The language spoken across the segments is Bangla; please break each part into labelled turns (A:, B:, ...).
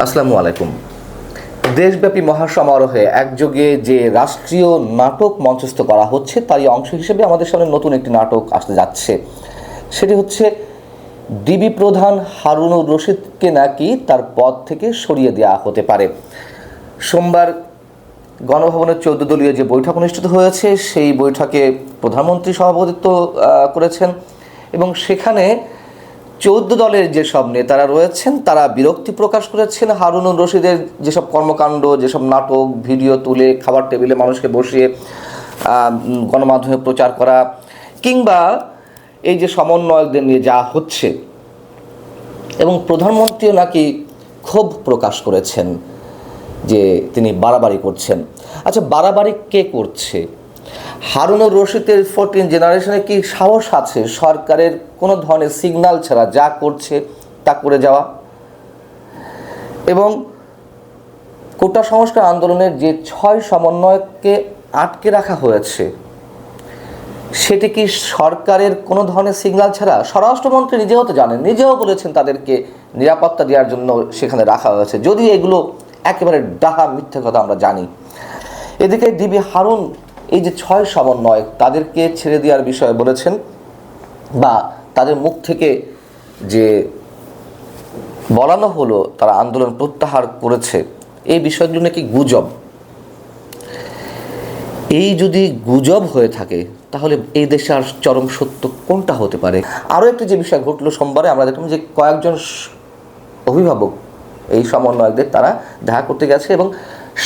A: আসসালামু আলাইকুম। দেশব্যাপী মহাসমারোহে একযোগে যে রাষ্ট্রীয় নাটক মঞ্চস্থ করা হচ্ছে, তারই অংশ হিসেবে আমাদের সামনে নতুন একটি নাটক আসতে যাচ্ছে। সেটি হচ্ছে ডিবি প্রধান হারুনুর রশিদকে নাকি তার পদ থেকে সরিয়ে দেওয়া হতে পারে। সোমবার গণভবনের চৌদ্দ দলীয় যে বৈঠক অনুষ্ঠিত হয়েছে, সেই বৈঠকে প্রধানমন্ত্রী সভাপতিত্ব করেছেন এবং সেখানে চৌদ্দ দলের যেসব নেতারা রয়েছেন, তারা বিরক্তি প্রকাশ করেছেন হারুনুর রশিদের যেসব কর্মকাণ্ড, যেসব নাটক, ভিডিও তুলে, খাবার টেবিলে মানুষকে বসিয়ে গণমাধ্যমে প্রচার করা, কিংবা এই যে সমন্বয়কদের নিয়ে যা হচ্ছে, এবং প্রধানমন্ত্রীও নাকি ক্ষোভ প্রকাশ করেছেন যে তিনি বাড়াবাড়ি করছেন। আচ্ছা বাড়াবাড়ি কে করছে? হারুনুর রশিদের ফোরটিন জেনারেশনে কি সাহস আছে সরকারের কোনো ধরনের সিগন্যাল ছাড়া যা করছে তা করে যাওয়া এবং কোটা সংস্কার আন্দোলনের যে ছয় সমন্বয়ককে আটকে রাখা হয়েছে, সেটি কি সরকারের কোনো ধরনের সিগন্যাল ছাড়া? স্বরাষ্ট্রমন্ত্রী নিজেও তো জানেন, নিজেও বলেছেন তাদেরকে নিরাপত্তা দেওয়ার জন্য সেখানে রাখা হয়েছে। যদি এগুলো একেবারে ডাহা মিথ্যে কথা আমরা জানি। এদিকে ডিবি হারুন এই যে ছয় সমন্বয়ক তাদেরকে ছেড়ে দেওয়ার বিষয়ে বলেছেন বা তাদের মুখ থেকে যে বলানো হলো, তারা আন্দোলন প্রত্যাহার করেছে, এই বিষয়গুলো নাকি গুজব। এই যদি গুজব হয়ে থাকে, তাহলে এই দেশে আর চরম সত্য কোনটা হতে পারে? আরও একটি যে বিষয় ঘটলো সোমবারে, আমরা দেখলাম যে কয়েকজন অভিভাবক, এই সমন্বয়কদের তারা দেখা করতে গেছে এবং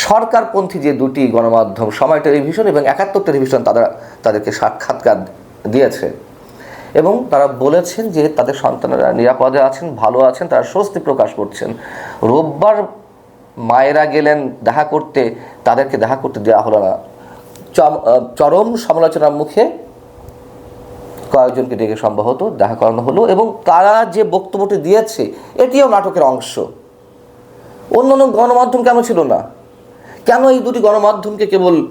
A: সরকারপন্থী যে দুটি গণমাধ্যম, সময় টেলিভিশন এবং একাত্তর টেলিভিশন তারা তাদেরকে সাক্ষাৎকার দিয়েছে। এবং তারা বলেছেন যে তাদের সন্তানেরা নিরাপদে আছেন, ভালো আছেন, তারা স্বস্তি প্রকাশ করছেন। রোববার মায়েরা গেলেন দেখা করতে, তাদেরকে দেখা করতে দেওয়া হলো না। চরম সমালোচনার মুখে কয়েকজনকে ডেকে সম্ভবত দেখা করানো হলো এবং তারা যে বক্তব্যটি দিয়েছে, এটিও নাটকের অংশ। অন্য অন্য গণমাধ্যম কেন ছিল না? কেন এই দুটি গণমাধ্যমকে কেবল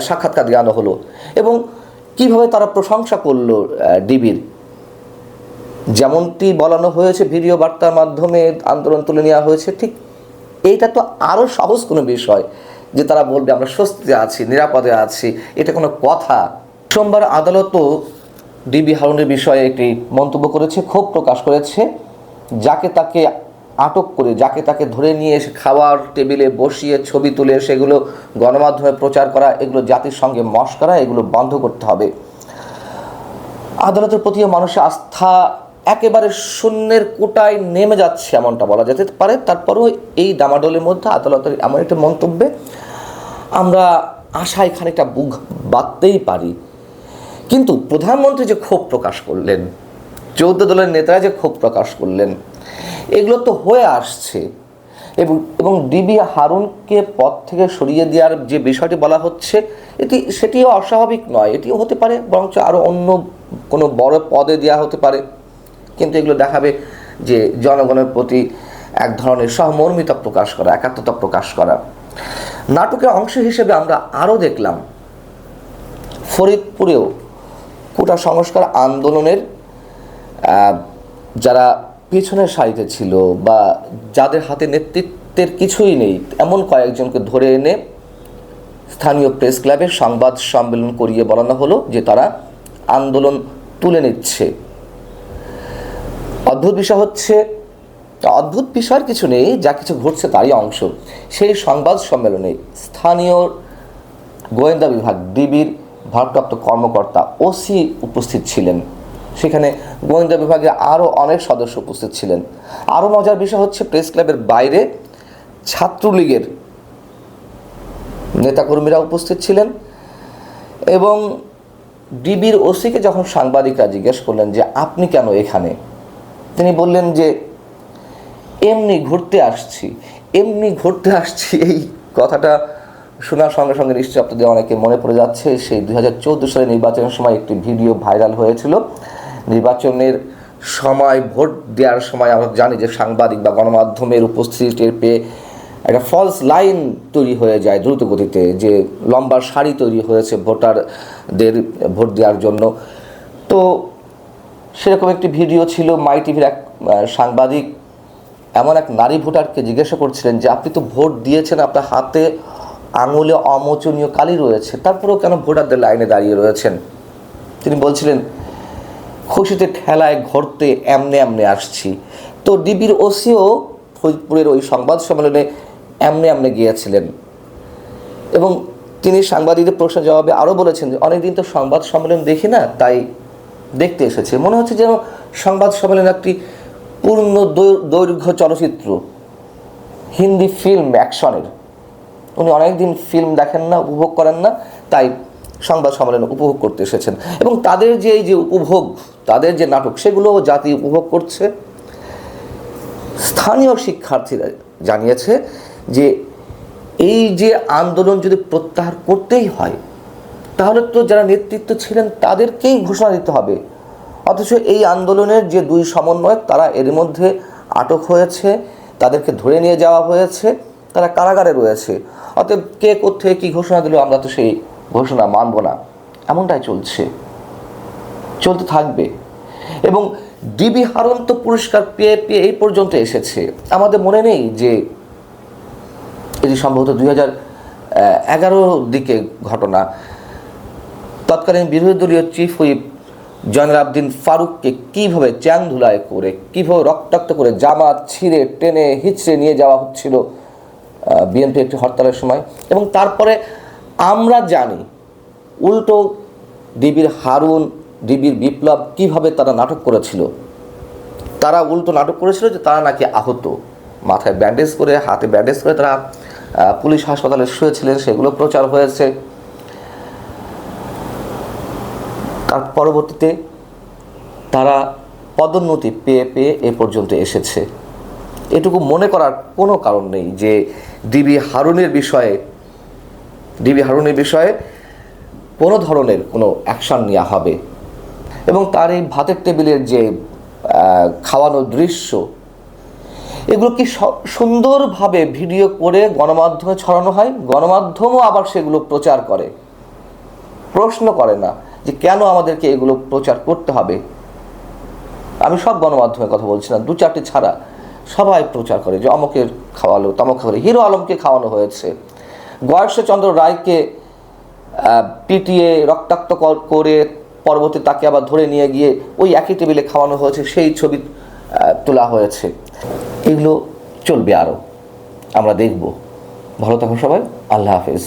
A: সাক্ষাৎকার দেওয়ানো হলো? এবং কীভাবে তারা প্রশংসা করল ডিবির? যেমনটি বলানো হয়েছে, ভিডিও বার্তার মাধ্যমে আন্দোলন তুলে নেওয়া হয়েছে, ঠিক এইটা তো আরও সহজ কোনো বিষয় যে তারা বলবে, আমরা স্বস্তিতে আছি, নিরাপদে আছি। এটা কোনো কথা। সোমবার আদালতও ডিবি হারুনের বিষয়ে একটি মন্তব্য করেছে, ক্ষোভ প্রকাশ করেছে, যাকে তাকে আটক করে যাকে তাকে ধরে নিয়ে এসে খাওয়ার টেবিলে বসিয়ে ছবি তুলে সেগুলো গণমাধ্যমে প্রচার করা, এগুলো জাতির সঙ্গে মস্করা এগুলো বন্ধ করতে হবে। আদালতের প্রতি মানুষের আস্থা একেবারে শূন্যের কোটায় নেমে যাচ্ছে এমনটা বলা যেতে পারে। তারপরেও এই ডামাডোলের মধ্যে আদালতের এমন একটা মন্তব্যে আমরা আশায় খানিকটা বুক বাঁধতেই পারি। কিন্তু প্রধানমন্ত্রী যে ক্ষোভ প্রকাশ করলেন, চৌদ্দ দলের নেতারা যে ক্ষোভ প্রকাশ করলেন এগুলো তো হয়ে আসছে। এবং এবং ডিবি হারুনকে পদ থেকে সরিয়ে দেওয়ার যে বিষয়টি বলা হচ্ছে, এটি, সেটিও অস্বাভাবিক নয়। এটিও হতে পারে, বরঞ্চ আরও অন্য কোনো বড় পদে দেওয়া হতে পারে। কিন্তু এগুলো দেখাবে যে জনগণের প্রতি এক ধরনের সহমর্মিতা প্রকাশ করা, একাত্মতা প্রকাশ করা। নাটকের অংশ হিসেবে আমরা আরও দেখলাম, ফরিদপুরেও কোটা সংস্কার আন্দোলনের যারা পেছনের সারিতে ছিল বা যাদের হাতে নেতৃত্বের কিছুই নেই, এমন কয়েকজনকে ধরে এনে স্থানীয় প্রেস ক্লাবে সংবাদ সম্মেলন করিয়ে বলানো হলো যে তারা আন্দোলন তুলে নিচ্ছে। অদ্ভুত বিষয় হচ্ছে, অদ্ভুত বিষয়ের কিছু নেই, যা কিছু ঘটছে তারই অংশ। সেই সংবাদ সম্মেলনে স্থানীয় গোয়েন্দা বিভাগ, ডিবির ভারপ্রাপ্ত কর্মকর্তা ওসি উপস্থিত ছিলেন। সেখানে গোয়েন্দা বিভাগে আরও অনেক সদস্য উপস্থিত ছিলেন। আরও মজার বিষয় হচ্ছে প্রেস ক্লাবের বাইরে ছাত্রলীগের নেতাকর্মীরা উপস্থিত ছিলেন এবং ডিবির ওসিকে যখন সাংবাদিকরা জিজ্ঞেস করলেন যে, আপনি কেন এখানে? তিনি বললেন যে, এমনি ঘুরতে আসছি। এমনি ঘুরতে আসছি। এই কথাটা শোনার সঙ্গে সঙ্গে নিশ্চয় আপনাদের অনেকে মনে পড়ে যাচ্ছে। সেই দুই হাজার চৌদ্দ সালে নির্বাচনের সময় একটি ভিডিও ভাইরাল হয়েছিল। নির্বাচনের সময়, ভোট দেওয়ার সময় আমরা জানি যে সাংবাদিক বা গণমাধ্যমের উপস্থিতি টের পেয়ে একটা ফলস লাইন তৈরি হয়ে যায় দ্রুত গতিতে, যে লম্বা সারি তৈরি হয়েছে ভোটারদের ভোট দেওয়ার জন্য। তো সেরকম একটি ভিডিও ছিল মাই টিভির এক সাংবাদিক এমন এক নারী ভোটারকে জিজ্ঞাসা করছিলেন যে, আপনি তো ভোট দিয়েছেন, আপনার হাতে আঙুলে অমোচনীয় কালি রয়েছে, তারপরেও কেন ভোটারদের লাইনে দাঁড়িয়ে রয়েছেন? তিনি বলছিলেন খুশিতে ঠেলায় ঘরতে এমনে এমনে আসছি। তো ডিবির ওসিও ফরিদপুরের ওই সংবাদ সম্মেলনে এমনে এমনে গিয়েছিলেন। এবং তিনি সাংবাদিকদের প্রশ্নের জবাবে আরও বলেছেন যে, অনেকদিন তো সংবাদ সম্মেলন দেখি না, তাই দেখতে এসেছে। মনে হচ্ছে যেন সংবাদ সম্মেলন একটি পূর্ণ দৈর্ঘ্য চলচ্চিত্র, হিন্দি ফিল্ম অ্যাকশনের। উনি অনেকদিন ফিল্ম দেখেন না, উপভোগ করেন না, তাই সংবাদ সম্মেলন উপভোগ করতে এসেছেন। এবং তাদের যে এই যে উপভোগ, তাদের যে নাটক সেগুলো জাতি উপভোগ করছে। স্থানীয় শিক্ষার্থীরা জানিয়েছে যে এই যে আন্দোলন যদি প্রত্যাহার করতেই হয়, তাহলে তো যারা নেতৃত্ব ছিলেন তাদেরকেই ঘোষণা দিতে হবে। অথচ এই আন্দোলনের যে দুই সমন্বয়ক, তারা এর মধ্যে আটক হয়েছে, তাদেরকে ধরে নিয়ে যাওয়া হয়েছে, তারা কারাগারে রয়েছে। অতএব কে কোথেকে কী ঘোষণা দিল, আমরা তো সেই ঘোষণা মানব না। এমনটাই চলছে। চলতে থাকবে। এবং ডিবি হারন তো পুরস্কার পেয়ে পেয়ে এই পর্যন্ত এসেছে। আমাদের মনে নেই যে এটি সম্ভবত দুই হাজার এগারো দিকে ঘটনা। তৎকালীন বিরোধী দলীয় চিফ হুইপ জয়নাল আবদিন ফারুককে কীভাবে চ্যাং ধুলায় করে, কীভাবে রক্তাক্ত করে জামাত ছিঁড়ে, টেনে, হিচড়ে নিয়ে যাওয়া হচ্ছিল বিএনপি একটি হরতালের সময়। এবং তারপরে আমরা জানি উল্টো ডিবির হারুন ডিবির বিপ্লব কীভাবে তারা নাটক করেছিল। তারা উল্টো নাটক করেছিল যে তারা নাকি আহত। মাথায় ব্যান্ডেজ করে, হাতে ব্যান্ডেজ করে তারা পুলিশ হাসপাতালে শুয়েছিলেন, সেগুলো প্রচার হয়েছে। তার পরবর্তীতে তারা পদোন্নতি পেয়ে পেয়ে এ পর্যন্ত এসেছে। এটুকু মনে করার কোনো কারণ নেই যে ডিবি হারুনের বিষয়ে ডিবি হারুনের বিষয়ে কোনো ধরনের কোনো অ্যাকশন নেওয়া হবে। এবং তার এই ভাতের টেবিলের যে খাওয়ানোর দৃশ্য, এগুলো কি সুন্দরভাবে ভিডিও করে গণমাধ্যমে ছড়ানো হয়? গণমাধ্যমও আবার সেগুলো প্রচার করে। প্রশ্ন করে না যে কেন আমাদেরকে এগুলো প্রচার করতে হবে। আমি সব গণমাধ্যমে কথা বলছি না দু চারটি ছাড়া সবাই প্রচার করে যে অমকের খাওয়ালো, তমক খাওয়ালো, হিরো আলমকে খাওয়ানো হয়েছে। গয়েশ্বরচন্দ্র রায়কে পিটিয়ে রক্তাক্ত করে পরবর্তী তাকে আবার ধরে নিয়ে গিয়ে ওই একই টেবিলে খাওয়ানো হয়েছে, সেই ছবি তোলা হয়েছে। এগুলো চলবে আরও আমরা দেখব। ভালো থাকুন সবাই। আল্লাহ হাফেজ।